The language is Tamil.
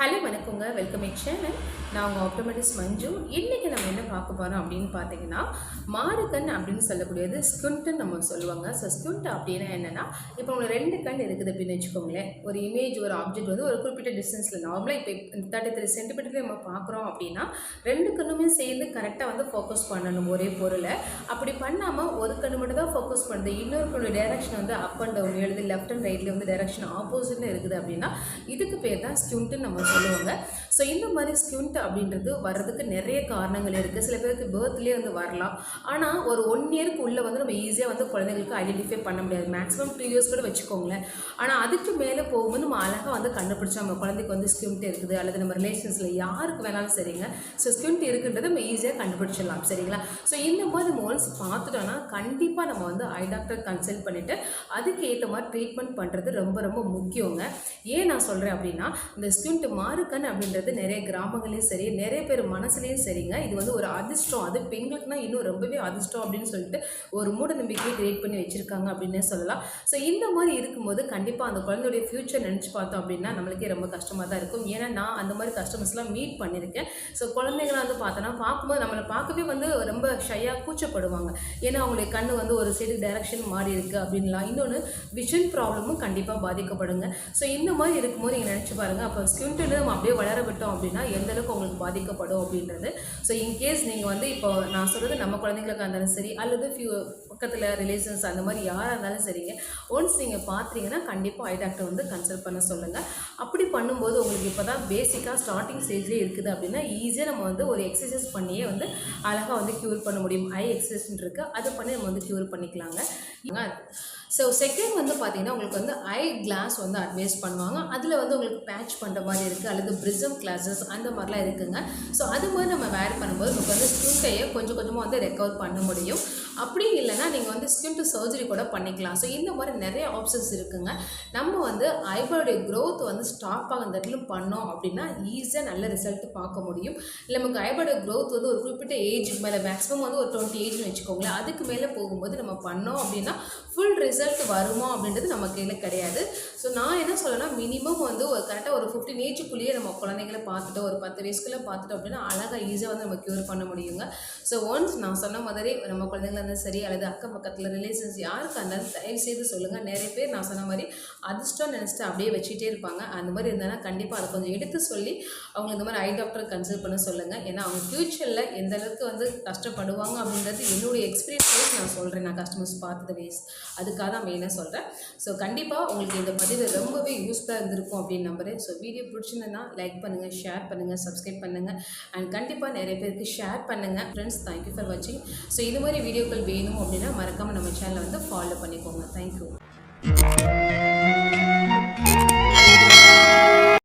ஹலோ வணக்கங்க. வெல்கம் எக் சேனல் நான் உங்கள் ஆப்டோமேட்டிக்ஸ் மஞ்சு. இன்றைக்கி நம்ம என்ன பார்க்க போகிறோம் அப்படின்னு பார்த்தீங்கன்னா மாறுக்கண் அப்படின்னு சொல்லக்கூடியது ஸ்குண்ட்டுன்னு நம்ம சொல்லுவாங்க. ஸோ ஸ்குண்ட் அப்படின்னா என்னென்னா இப்போ உங்களுக்கு ரெண்டு கண் இருக்குது அப்படின்னு வச்சுக்கோங்களேன். ஒரு இமேஜ் ஒரு ஆப்ஜெக்ட் வந்து ஒரு குறிப்பிட்ட டிஸ்டன்ஸில் நார்மலாக இப்போ தேர்ட்டி த்ரீ சென்டிமீட்டர் நம்ம பார்க்குறோம் அப்படின்னா ரெண்டு கண்ணுமே சேர்ந்து கரெக்டாக வந்து ஃபோக்கஸ் பண்ணணும் ஒரே பொருளை. அப்படி பண்ணாமல் ஒரு கண்ணு மட்டும் தான் ஃபோக்கஸ் பண்ணுது. இன்னொரு கண்ணு டைரக்ஷன் வந்து அப் அண்ட் டவுன் எழுது லெஃப்ட் அண்ட் ரைட்ல வந்து டைரக்ஷன் ஆப்போசிட்டில் இருக்குது அப்படின்னா இதுக்கு பேர் தான் ஸ்குண்ட்டுன்னு நம்ம சொல்லுவாங்க. ஸோ இந்த மாதிரி ஸ்கியூண்ட் அப்படின்றது வர்றதுக்கு நிறைய காரணங்கள் இருக்குது சில பேருக்கு பேர்த்லேயே வந்து வரலாம். ஆனால் ஒரு ஒன் இயருக்கு உள்ளே வந்து நம்ம ஈஸியாக வந்து குழந்தைங்களுக்கு ஐடென்டிஃபை பண்ண முடியாது. மேக்ஸிமம் டூ இயர்ஸ் கூட வச்சுக்கோங்களேன். ஆனால் அதுக்கு மேலே போகும்போது நம்ம அழகாக வந்து கண்டுபிடிச்சோம் நம்ம குழந்தைக்கு வந்து ஸ்கியூண்ட் இருக்குது அல்லது நம்ம ரிலேஷன்ஸில் யாருக்கு வேணாலும் சரிங்க. ஸோ ஸ்கியூண்ட் இருக்குன்றதை நம்ம ஈஸியாக கண்டுபிடிச்சிடலாம். சரிங்களா? ஸோ இந்த மாதிரி நம்ம ஒன்ஸ் பார்த்துட்டோன்னா கண்டிப்பாக நம்ம வந்து ஐ டாக்டர் கன்சல்ட் பண்ணிவிட்டு அதுக்கு ஏற்ற மாதிரி ட்ரீட்மெண்ட் பண்ணுறது ரொம்ப ரொம்ப முக்கியங்க. ஏன் நான் சொல்கிறேன் அப்படின்னா இந்த ஸ்கியூண்ட் மாறுக்கண் அப்படின்றது நிறைய கிராமங்களையும் சரி நிறைய பேர் மனசுலேயும் சரிங்க. இது வந்து ஒரு அதிர்ஷ்டம். அது பெண்களுக்குனா இன்னும் ரொம்பவே அதிர்ஷ்டம் அப்படின்னு சொல்லிட்டு ஒரு மூட நம்பிக்கையை கிரியேட் பண்ணி வச்சுருக்காங்க அப்படின்னே சொல்லலாம். ஸோ இந்த மாதிரி இருக்கும்போது கண்டிப்பாக அந்த குழந்தையுடைய ஃப்யூச்சர் நினச்சி பார்த்தோம் அப்படின்னா நம்மளுக்கே ரொம்ப கஷ்டமாக தான் இருக்கும். ஏன்னா நான் அந்த மாதிரி கஸ்டமர்ஸ்லாம் மீட் பண்ணியிருக்கேன் ஸோ குழந்தைங்களாம் வந்து பார்த்தோன்னா பார்க்கும்போது நம்மளை பார்க்கவே வந்து ரொம்ப ஷையாக கூச்சப்படுவாங்க. ஏன்னா அவங்களுடைய கண் வந்து ஒரு சைடு டைரக்ஷன் மாறி இருக்குது அப்படின்லாம். இன்னொன்று விஷன் ப்ராப்ளமும் கண்டிப்பாக பாதிக்கப்படுங்க. ஸோ இந்த மாதிரி இருக்கும்போது நீங்கள் நினச்சி பாருங்கள் அப்போ ஸ்கியூன்ட்டு நம்ம அப்படியே வளர விட்டோம் அப்படின்னா எந்த அளவுக்கு உங்களுக்கு பாதிக்கப்படும் அப்படின்றது. ஸோ இன்கேஸ் நீங்கள் வந்து இப்போ நான் சொல்கிறது நம்ம குழந்தைங்களுக்கு இருந்தாலும் சரி அல்லது ஃபியூ பக்கத்தில் ரிலேஷன்ஸ் அந்த மாதிரி யாராக இருந்தாலும் சரிங்க ஒன்ஸ் நீங்கள் பார்த்தீங்கன்னா கண்டிப்பாக ஐ டாக்டர் வந்து கன்சல்ட் பண்ண சொல்லுங்கள் அப்படி பண்ணும்போது உங்களுக்கு இப்போ தான் பேசிக்காக ஸ்டார்டிங் ஸ்டேஜ்லேயே இருக்குது அப்படின்னா ஈஸியாக நம்ம வந்து ஒரு எக்ஸசைஸ் பண்ணியே வந்து அழகாக வந்து க்யூர் பண்ண முடியும். ஐ எக்ஸசைஸ்ன்னு இருக்குது அது பண்ணி நம்ம வந்து க்யூர் பண்ணிக்கலாங்க. ஸோ செகண்ட் வந்து பார்த்தீங்கன்னா உங்களுக்கு வந்து ஐ கிளாஸ் வந்து அட்வைஸ் பண்ணுவாங்க. அதில் வந்து உங்களுக்கு பேட்ச் பண்ணுற மாதிரி இருக்குது அல்லது பிரிசம் கிளாஸஸ் அந்த மாதிரிலாம் இருக்குதுங்க ஸோ அது மாதிரி நம்ம வேர் பண்ணும்போது நமக்கு வந்து ஸ்கின் கொஞ்சம் கொஞ்சமாக வந்து ரெக்கவர் பண்ண முடியும். அப்படி இல்லைன்னா நீங்கள் வந்து ஸ்கின் டு சர்ஜரி கூட பண்ணிக்கலாம். ஸோ இந்த மாதிரி நிறைய ஆப்ஷன்ஸ் இருக்குங்க. நம்ம வந்து ஐப்ரோடைய க்ரோத் வந்து ஸ்டாப் ஆகும் இடத்துல பண்ணோம் அப்படின்னா ஈஸியாக நல்ல ரிசல்ட் பார்க்க முடியும். இல்லை நமக்கு ஐப்ரோட க்ரோத் வந்து ஒரு குறிப்பிட்ட ஏஜுக்கு மேலே மேக்ஸிமம் வந்து ஒரு டுவெண்ட்டி ஏஜ்னு வச்சுக்கோங்களேன். அதுக்கு மேலே போகும்போது நம்ம பண்ணோம் அப்படின்னா ஃபுல் ரிசல்ட் வருமா அப்படின்றது நம்ம கையில் கிடையாது. ஸோ நான் என்ன சொல்லணும்னா மினிமம் வந்து ஒரு கரெக்டாக ஒரு ஃபிஃப்டின் ஏஜுக்குள்ளேயே நம்ம குழந்தைங்களை பார்த்துட்டோம் ஒரு பத்து வயசுக்குள்ளே பார்த்துட்டோம் அப்படின்னா அழகாக ஈஸியாக வந்து நம்ம க்யூர் பண்ண முடியுங்க. ஸோ ஒன்ஸ் நான் சொன்ன மாதிரி நம்ம குழந்தைங்களா இருந்தால் சரி அல்லது அக்கம் பக்கத்தில் ரிலேஷன்ஸ் யாருக்கு இருந்தாலும் தயவு செய்து சொல்லுங்கள் நிறைய பேர் நான் சொன்ன மாதிரி அதிர்ஷ்டம் நினச்சிட்டு அப்படியே வச்சுட்டே இருப்பாங்க. அந்த மாதிரி இருந்தாலும் கண்டிப்பாக அதை கொஞ்சம் எடுத்து சொல்லி அவங்க இந்த மாதிரி ஐ டாக்டர் கன்சல்ட் பண்ண சொல்லுங்கள் ஏன்னா அவங்க ஃப்யூச்சரில் எந்த அளவுக்கு வந்து கஷ்டப்படுவாங்க அப்படின்றது என்னுடைய எக்ஸ்பீரியன்ஸ் நான் சொல்கிறேன் நான் கஸ்டமர்ஸ் பார்த்தது வேஸ் அதுக்காக தான் மெயினாக சொல்கிறேன் ஸோ கண்டிப்பாக உங்களுக்கு இந்த பதிவு ரொம்பவே யூஸ்ஃபுல்லாக இருந்திருக்கும் அப்படின்னு நம்புகிறேன் ஸோ வீடியோ பிடிச்சிருந்தா லைக் பண்ணுங்கள் ஷேர் பண்ணுங்கள் சப்ஸ்கிரைப் பண்ணுங்கள் அண்ட் கண்டிப்பாக நிறைய பேருக்கு ஷேர் பண்ணுங்கள் ஃப்ரெண்ட்ஸ் தேங்க்யூ ஃபார் வாட்சிங் ஸோ இது மாதிரி வீடியோக்கள் வேணும் அப்படின்னா மறக்காமல் நம்ம சேனலை வந்து ஃபாலோ பண்ணிக்கோங்க. தேங்க்யூ